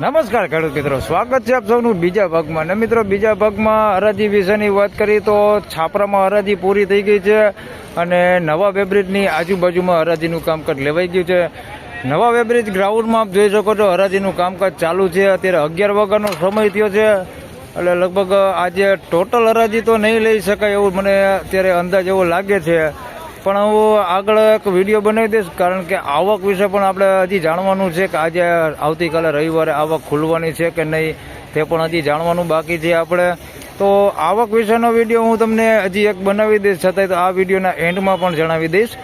નમસ્કાર ખેડૂત મિત્રો, સ્વાગત છે આપ સૌનું બીજા ભાગમાં. ને મિત્રો, બીજા ભાગમાં હરાજી વિશેની વાત કરીએ તો છાપરામાં હરાજી પૂરી થઈ ગઈ છે અને નવા વેબ્રિજની આજુબાજુમાં હરાજીનું કામકાજ લેવાઈ ગયું છે. નવા વેબ્રિજ ગ્રાઉન્ડમાં આપ જોઈ શકો છો, હરાજીનું કામકાજ ચાલુ છે. અત્યારે અગિયાર વાગ્યાનો સમય થયો છે. એટલે લગભગ આજે ટોટલ હરાજી તો નહીં લઈ શકાય એવું મને અત્યારે અંદાજ એવો લાગે છે. પણ હું આગળ એક વીડિયો બનાવી દઈશ, કારણ કે આવક વિશે પણ આપણે હજી જાણવાનું છે કે આજે આવતીકાલે રવિવારે આવક ખુલવાની છે કે નહીં, તે પણ હજી જાણવાનું બાકી છે આપણે. તો આવક વિશેનો વીડિયો હું તમને હજી એક બનાવી દઈશ, છતાંય તો આ વિડીયોના એન્ડમાં પણ જણાવી દઈશ.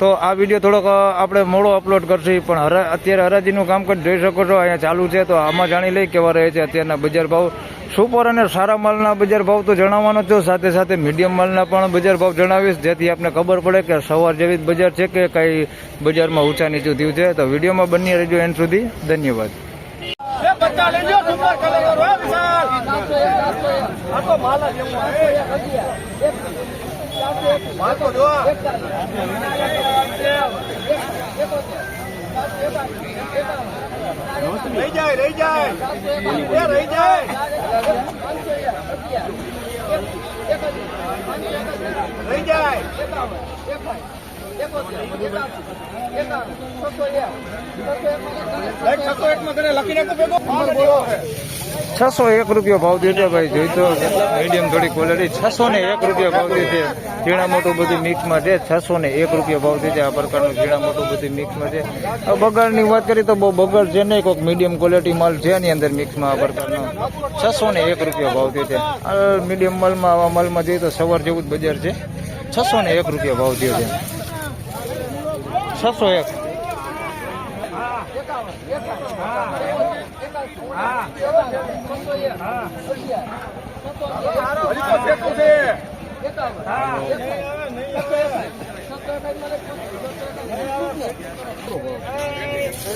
તો આ વીડિયો થોડોક આપણે મોડો અપલોડ કરશું પણ. હરા, અત્યારે હરાજીનું કામકાજ જોઈ શકો છો, અહીંયા ચાલુ છે, તો આમાં જાણી લઈ કેવા રહે છે અત્યારના બજાર ભાવ. સુપર અને સારા માલના બજાર ભાવ તો જણાવવાનો છો, સાથે સાથે મીડિયમ માલના પણ બજાર ભાવ જણાવીશ, જેથી આપને ખબર પડે કે સવાર જેવી બજાર છે કે કઈ બજારમાં ઊંચા નીચું થયું છે. તો વિડીયોમાં બની રહેજો એન્ડ સુધી. ધન્યવાદ. આ તો માલા જેવું રહી જાય રહી જાય. એ રહી જાય. રહી જાય છસો એક રૂપિયો ભાવ દીધો ભાઈ, જોઈ તો મીડિયમ થોડી ક્વોલિટી છસો ને એક રૂપિયા ભાવ દે છે ઝીણા મોટું બધું મિક્સમાં છે. છસો ને એક રૂપિયા ભાવ દીધે. આ પ્રકારનું ઝીણા મોટું બધું મિક્સમાં છે. બગાડની વાત કરીએ તો બહુ બગાડ છે નહીં. કોઈક મીડિયમ ક્વોલિટી માલ છે એની અંદર મિક્સમાં આ પ્રકારનો. છસો ને એક રૂપિયા ભાવ દે છે આ મીડિયમ માલમાં, આવા માલમાં જઈએ તો સવાર જેવું જ બજાર છે. છસો ને એક રૂપિયા ભાવ દે છે છસો એક.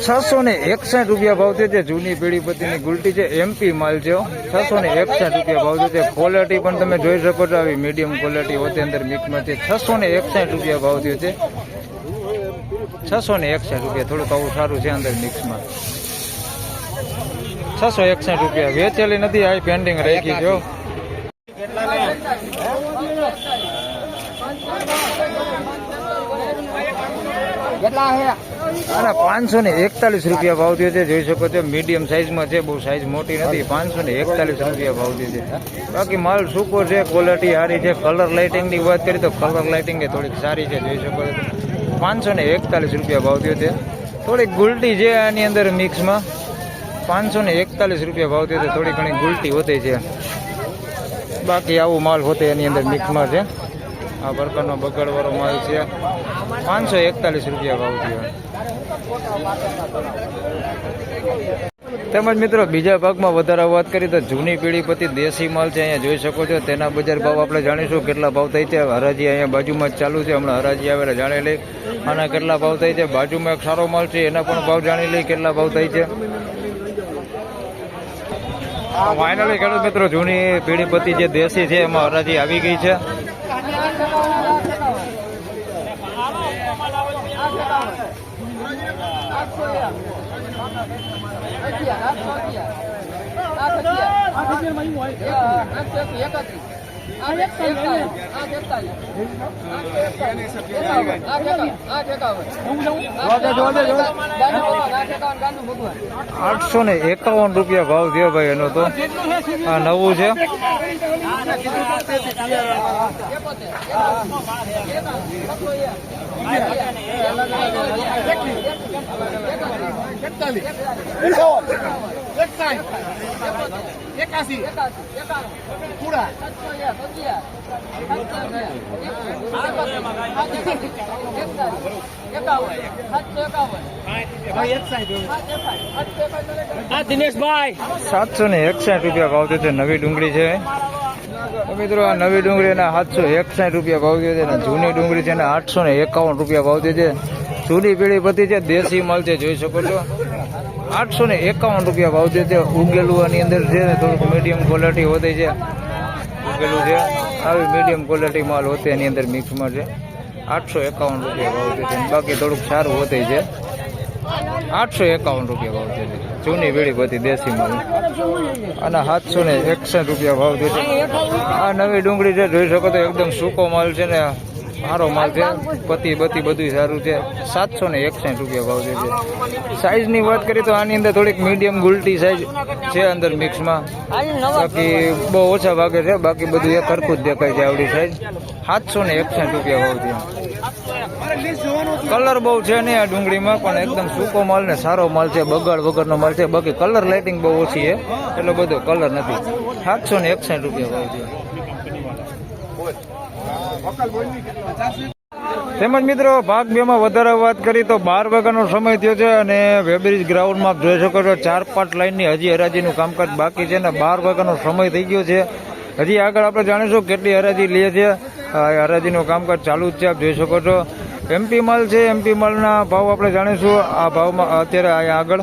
છસો ને એકસઠ રૂપિયા ભાવ છે જે જૂની પેઢી પતિની ગુલટી છે એમપી માલ છે છસો ને એકસઠ રૂપિયા ભાવ છે ક્વોલિટી પણ તમે જોઈ શકો છો, આવી મીડિયમ ક્વોલિટી હોતી અંદર મિક્સમાં છે. છસો ને એકસઠ રૂપિયા ભાવ છે. છસો ને એકસઠ રૂપિયા થોડુંક આવું સારું છે અંદર મિક્સમાં છસો એકસઠ રૂપિયા. વેચેલી નથી આ પેન્ડિંગ રાખી જો અને પાંચસો ને એકતાલીસ રૂપિયા ભાવ થયો છે જોઈ શકો છો મીડિયમ સાઇઝમાં છે બહુ સાઇઝ મોટી નથી પાંચસો ને એકતાલીસ રૂપિયા ભાવ થયો છે. બાકી માલ સૂકો છે ક્વોલિટી સારી છે કલર લાઇટિંગની વાત કરીએ તો કલર લાઇટિંગ એ થોડીક સારી છે જોઈ શકો છો. પાંચસો ને એકતાલીસ રૂપિયા ભાવ થયો છે થોડીક ગુલટી છે આની અંદર મિક્સમાં. પાંચસો ને એકતાલીસ રૂપિયા ભાવ થયો છે થોડી ઘણી ગુલટી હોતી છે. બાકી આવું માલ હોતે એની અંદર મિક્સમાં છે. આ પ્રકારનો બગાડવાળો માલ છે. પાંચસો એકતાલીસ રૂપિયા ભાવ થયો. તેમજ મિત્રો, બીજા ભાગમાં વધારે વાત કરીએ તો જૂની પેઢી પછી દેશી માલ છે અહીંયા જોઈ શકો છો, તેના બજાર ભાવ આપણે જાણીશું, કેટલા ભાવ થાય છે. હરાજી અહીંયા બાજુમાં જ ચાલુ છે, હમણાં હરાજી આવેલા જાણી લઈ. આના કેટલા ભાવ થાય છે, બાજુમાં એક સારો માલ છે, એના પણ ભાવ જાણી લઈ કેટલા ભાવ થાય છે. ફાઇનલી ખેડૂત મિત્રો, જૂની પેઢી પછી જે દેશી છે, એમાં હરાજી આવી ગઈ છે. આ એકત્રીસ. આઠસો ને એકાવન રૂપિયા ભાવ થયો ભાઈ એનો તો. આ નવું છે. એકાસી. પૂરા. સાતસો ને એકસાઠ રૂપિયા ભાવ થયો છે, નવી ડુંગળી છે. મિત્રો, આ નવી ડુંગળીના સાતસો એકસાઠ રૂપિયા ભાવ થયો છે અને જૂની ડુંગળી છે એને આઠસો ને એકાવન રૂપિયા ભાવ થયો છે. જૂની પેઢી પતિ છે, દેશી માલ છે, જોઈ શકો છો. આઠસો ને એકાવન રૂપિયા ભાવ થયો છે. ઉગેલું આની અંદર છે ને થોડુંક મીડિયમ ક્વોલિટી હોતી છે. ઉગેલું છે. આવી મીડિયમ ક્વોલિટી માલ હોતે, એની અંદર મિક્સમાં છે. આઠસો એકાવન રૂપિયા ભાવ છે બાકી થોડુંક સારું હોતી છે. આઠસો એકાવન રૂપિયા ભાવ છે જૂની વીડી બધી દેશી માલ. અને સાતસો ને એકસઠ રૂપિયા ભાવ છે. આ નવી ડુંગળી છે, જોઈ શકો તો એકદમ સૂકો માલ છે ને. સારો માલ છે, પતિ, બતી બધું સારું છે. સાતસો ને એકસઠ રૂપિયા ભાવ છે સાઇઝની વાત કરીએ તો આની અંદર થોડીક મીડિયમ ગુલટી સાઈઝ છે અંદર મિક્સમાં બાકી બહુ ઓછા ભાગે છે, બાકી બધું એક સરખું જ દેખાય છે આવડી સાઈઝ સાતસો ને એકસઠ રૂપિયા ભાવ છે. કલર બહુ છે નહીં આ ડુંગળીમાં, પણ એકદમ સૂકો માલ ને સારો માલ છે, બગાડ વગરનો માલ છે. બાકી કલર લાઇટિંગ બહુ ઓછી છે, એટલો બધો કલર નથી. સાતસો ને એકસઠ રૂપિયા ભાવ છે. તેમજ મિત્રો, ભાગ બે માં વધારે વાત કરી તો બાર વાગ્યાનો સમય થયો છે અને વેબ્રિજ ગ્રાઉન્ડમાં જોઈ શકો છો, ચાર પાંચ લાઈનની હજી હરાજીનું કામકાજ બાકી છે અને બાર વાગ્યાનો સમય થઈ ગયો છે. હજી આગળ આપણે જાણીશું કેટલી હરાજી લે છે. હરાજીનું કામકાજ ચાલુ જ છે, આપ જોઈ શકો છો. એમપી માલ છે, એમપી માલના ભાવ આપણે જાણીશું. આ ભાવમાં અત્યારે અહીંયા આગળ.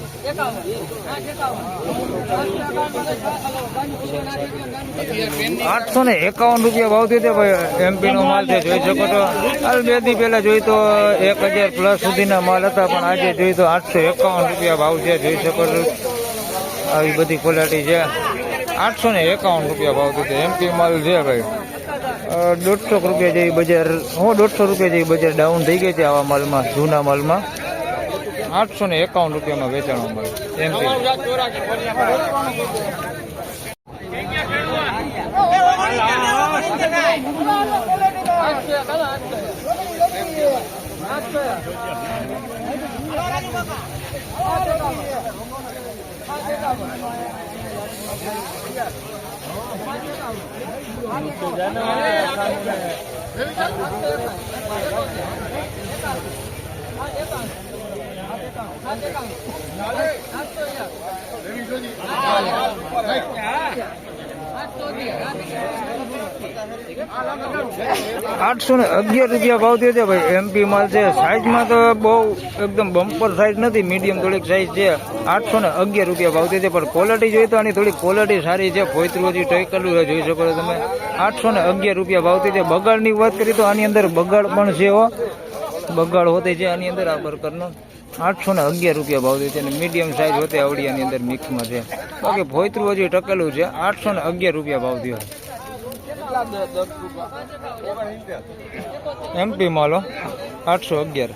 આઠસો ને એકાવન રૂપિયા ભાવ થયો ભાઈ એમપી નો માલ છે, જોઈ શકો તો હાલ બે દી પહેલા જોઈ તો એક હજાર પ્લસ સુધીના માલ હતા, પણ આજે જોઈ તો આઠસો એકાવન રૂપિયા ભાવ છે, જોઈ શકો આવી બધી ક્વોલિટી છે. આઠસો ને એકાવન રૂપિયા ભાવ થયો એમપી માલ છે ભાઈ. દોઢસો રૂપિયા જેવી બજાર, હું, દોઢસો રૂપિયા જેવી બજાર ડાઉન થઈ ગઈ છે આવા માલમાં, જૂના માલમાં. આઠસો ને એકાવન રૂપિયામાં વેચાણ મળે. એમપી આઠસો ને અગિયાર રૂપિયા ભાવ થયો છે ભાઈ. એમપી માલ છે. સાઈઝમાં તો બહુ એકદમ બમ્પર સાઈઝ નથી. મીડિયમ થોડીક સાઈઝ છે. આઠસો ને અગિયાર રૂપિયા ભાવ થયો છે. પણ ક્વોલિટી જોઈએ તો આની થોડી ક્વોલિટી સારી છે. ફોયતરું હજી ટેકલું જોઈ શકો છો તમે. આઠસો ને અગિયાર રૂપિયા ભાવ થયો છે. બગાડની વાત કરીએ તો આની અંદર બગાડ પણ છે, હો. બગાડ હોતે છે આની અંદર આ બરકરનો આઠસો ને અગિયાર રૂપિયા ભાવ છે અને મીડિયમ સાઈઝ હોતે અવડિયાની અંદર મિક્સમાં છે. બાકી ભોયતરું હજી ટકેલું છે. આઠસો ને અગિયાર રૂપિયા ભાવ થયો. એમપી માલો આઠસો અગિયાર.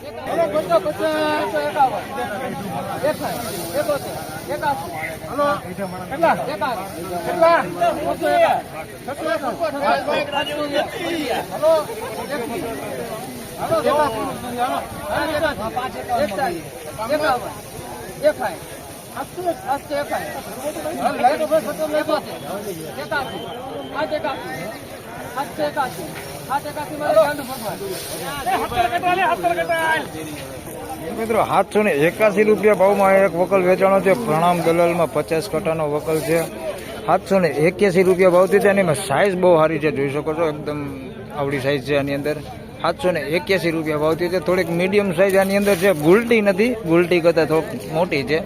મિત્રો સાતસો ને એકાસી રૂપિયા ભાવમાં એક વકલ વેચાણો છે. પ્રણામ દલાલમાં પચાસ કટાનો વકલ છે. સાતસો ને એક્યાસી રૂપિયા ભાવથી છે. અને સાઇઝ બહુ સારી છે. જોઈ શકો છો એકદમ આવડી સાઇઝ છે આની અંદર. સાતસો ને એક્યાસી રૂપિયા ભાવતી છે. થોડીક મીડિયમ સાઇઝ આની અંદર છે. ગુલટી નથી. ગુલટી કરતાં થોડીક મોટી છે.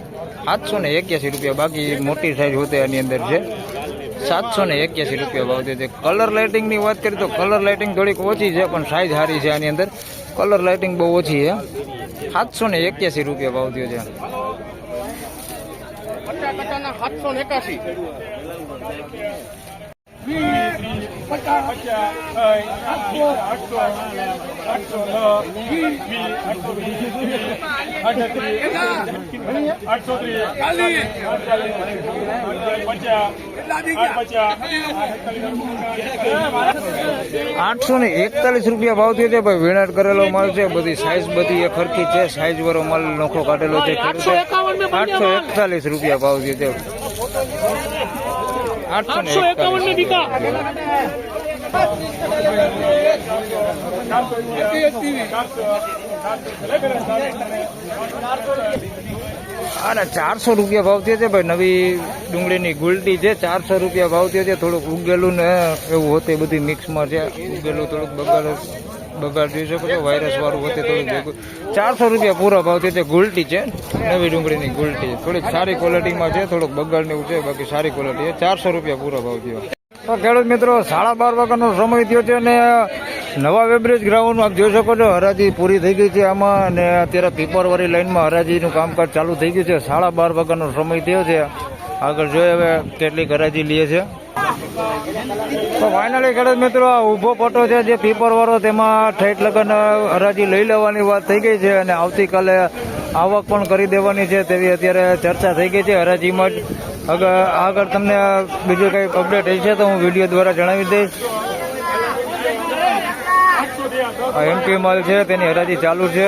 સાતસો ને એક્યાસી રૂપિયા બાકી મોટી સાઇઝ હોતે આની અંદર છે. સાતસો ને એક્યાસી રૂપિયા ભાવતી છે. કલર લાઇટિંગની વાત કરીએ તો કલર લાઇટિંગ થોડીક ઓછી છે, પણ સાઇઝ સારી છે આની અંદર. કલર લાઇટિંગ બહુ ઓછી છે. સાતસો ને એક્યાસી રૂપિયા ભાવતી છે. સાતસો ને આઠસો ને એકતાલીસ રૂપિયા ભાવ થયો છે ભાઈ. વેણાટ કરેલો માલ છે બધી સાઈઝ બધી એ ખરખી છે સાઈઝ વાળો માલ નોખો કાઢેલો છે આઠસો એકતાલીસ રૂપિયા ભાવ થયો છે. આઠસો ને ટીકા. અને ચારસો રૂપિયા ભાવ છે ભાઈ, નવી ડુંગળીની ગુલટી છે, ચારસો રૂપિયા ભાવ છે, થોડુંક ઉગેલું ને એવું હોતે બધી મિક્સમાં છે, ઉગેલું થોડુંક બગાડ. બગાડ શકો છો. વાયરસ વાળું હોતે થોડુંક ચારસો રૂપિયા પૂરા ભાવ થયો છે ગુલટી છે. નવી ડુંગળીની ગુલટી. થોડીક સારી ક્વોલિટીમાં છે, થોડુંક બગાડ એવું છે, બાકી સારી ક્વોલિટી છે. ચારસો રૂપિયા પૂરા ભાવ થયો તો ખેડૂત મિત્રો, સાડા બાર વાગ્યાનો સમય થયો છે અને નવા વેબ્રિજ ગ્રાઉન્ડ આપ જોઈ શકો છો. હરાજી પૂરી થઈ ગઈ છે આમાં અને અત્યારે પીપરવાળી લાઈનમાં હરાજીનું કામકાજ ચાલુ થઈ ગયું છે. સાડા બાર વાગ્યાનો સમય થયો છે. આગળ જોઈએ હવે કેટલીક હરાજી લે છે તો ફાઇનલી ખેડૂત મિત્રો, આ ઊભો પટ્ટો છે જે પીપરવાળો તેમાં ઠેઠ લગન, હરાજી લઈ લેવાની વાત થઈ ગઈ છે અને આવતીકાલે આવક પણ કરી દેવાની છે તેવી અત્યારે ચર્ચા થઈ ગઈ છે હરાજીમાં જ. આગળ તમને બીજું કંઈ અપડેટ હશે તો હું વીડિયો દ્વારા જણાવી દઈશ. એમપી માલ છે, તેની હરાજી ચાલુ છે.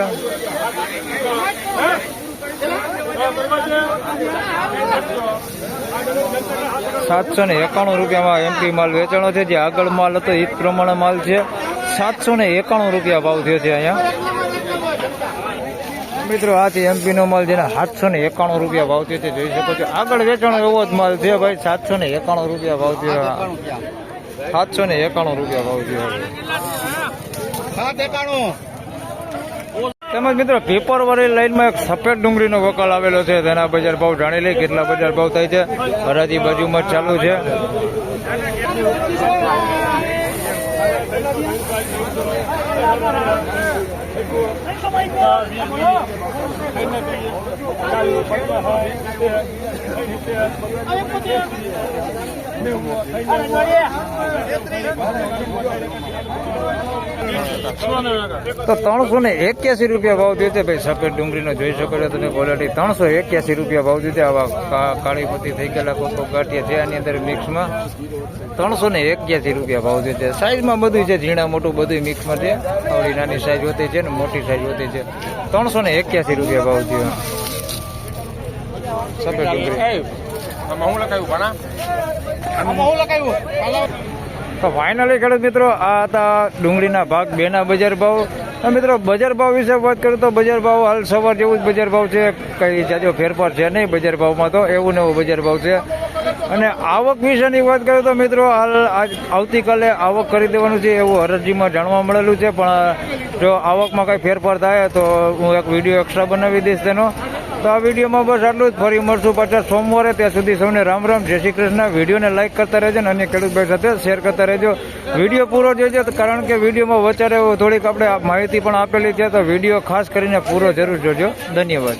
સાતસો ને એકાણું રૂપિયામાં એમપી માલ વેચાણો છે, જે આગળ માલ હતો એ પ્રમાણે માલ છે. સાતસો ને એકાણું રૂપિયા ભાવ થયો છે અહીંયા. મિત્રો, આ છે એમપી નો માલ જેને સાતસો ને એકાણું રૂપિયા ભાવ થયો છે. જોઈ શકો છો, આગળ વેચાણો એવો જ માલ છે, ભાઈ. સાતસો ને એકાણું રૂપિયા ભાવ થયો. સાતસો ને એકાણું રૂપિયા ભાવ થયો. સાત એકાણું. તેમજ મિત્રો પેપર વાળી લાઈનમાં એક સફેદ ડુંગળીનો વકાલ આવેલો છે. તેના બજાર ભાવ જાણી લઈ કેટલા બજાર ભાવ થાય છે. હરાજી બાજુમાં ચાલુ છે. તો ત્રણસો ને એક્યાસી રૂપિયા ભાવ થયો છે ભાઈ સફેદ ડુંગળીનો જોઈ શકો છો તમે ક્વોલિટી ત્રણસો એક્યાસી રૂપિયા ભાવ થયો છે, આવા કાળીપતિ થઈ ગયેલા કોકો ગાંઠિયા છે આની અંદર મિક્સમાં ત્રણસો ને એક્યાસી રૂપિયા ભાવ થયો છે. સાઈઝમાં બધું છે, ઝીણા મોટું બધું મિક્સમાં છે. આવડી નાની સાઈઝ હોતી છે ને મોટી સાઈઝ હોતી છે. ત્રણસો ને એક્યાસી રૂપિયા ભાવ થયો સફેદ ડુંગળી. આમાં હું લખાયું ભણા? આમાં હું લખાયું? તો ફાઇનલી ખેડૂત મિત્રો આ હતા ડુંગળીના ભાગ બેના બજાર ભાવ. અને મિત્રો બજાર ભાવ વિશે વાત કરું તો બજાર ભાવ હાલ સવાર જેવું જ બજાર ભાવ છે. કઈ જાજો ફેરફાર છે નહીં બજાર ભાવમાં તો એવું ને એવું બજાર ભાવ છે. અને આવક વિશેની વાત કરું તો મિત્રો હાલ આજ આવતીકાલે આવક કરી દેવાનું છે એવું અરજીમાં જાણવા મળેલું છે, પણ જો આવકમાં કાંઈ ફેરફાર થાય તો હું એક વીડિયો એક્સ્ટ્રા બનાવી દઈશ તેનો. તો આ વિડીયોમાં બસ આટલું જ. ફરી મળશું પાછા સોમવારે. ત્યાં સુધી સૌને રામ રામ. જય શ્રી કૃષ્ણ. વિડીયોને લાઇક કરતા રહેજો અને અન્ય ખેડૂતભાઈ સાથે શેર કરતા રહેજો. વીડિયો પૂરો જોઈજો કારણ કે વિડીયોમાં વચારે થોડીક આપણે માહિતી પણ આપેલી છે, તો વીડિયો ખાસ કરીને પૂરો જરૂર જોજો. ધન્યવાદ.